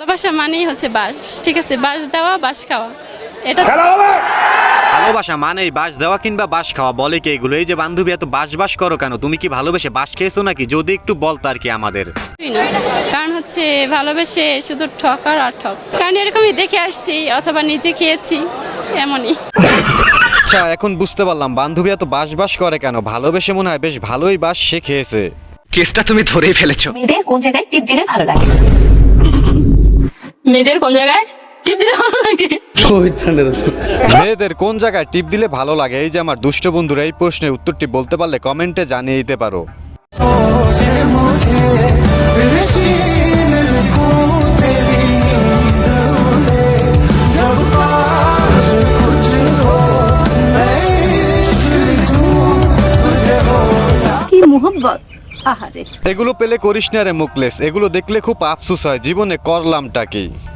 ভালোবাসা মানেই হচ্ছে বাস। ঠিক আছে বাস দেওয়া বাস খাওয়া। এটা ভালোবাসা মানেই বাস দেওয়া কিংবা বাস খাওয়া বলে কি এগুলো? এই যে বান্ধবী এত বাস বাস করো কেন? তুমি কি ভালোবেসে বাস খেয়েছো নাকি? যদি একটু বলতো আর কি আমাদের। কারণ হচ্ছে ভালোবেসে শুধু ঠকার আর ঠক। কারণ এরকমই দেখে আসছি অথবা নিজে খেয়েছি এমনই। আচ্ছা এখন বুঝতে পারলাম বান্ধবী এত বাস বাস করে কেন? ভালোবেসে মনে হয় বেশ ভালোই বাস সে খেয়েছে। কেসটা তুমি ধরেই ফেলেছো। মেয়েদের কোন জায়গায় টিপ দিলে ভালো লাগে? মেয়েদের কোন জায়গায় টিপ দিলে ভালো লাগে মেয়েদের কোন জায়গায় টিপ দিলে ভালো লাগে? এই যে আমার দুষ্ট বন্ধুরা এই প্রশ্নের উত্তরটি বলতে পারলে কমেন্টে জানিয়ে দিতে পারো। কি মোহব্বত? আহারে। এগুলো পেলে করিস না রে মুকলেস এগুলো দেখলে খুব আফসোস হয়, জীবনে করলামটা কি?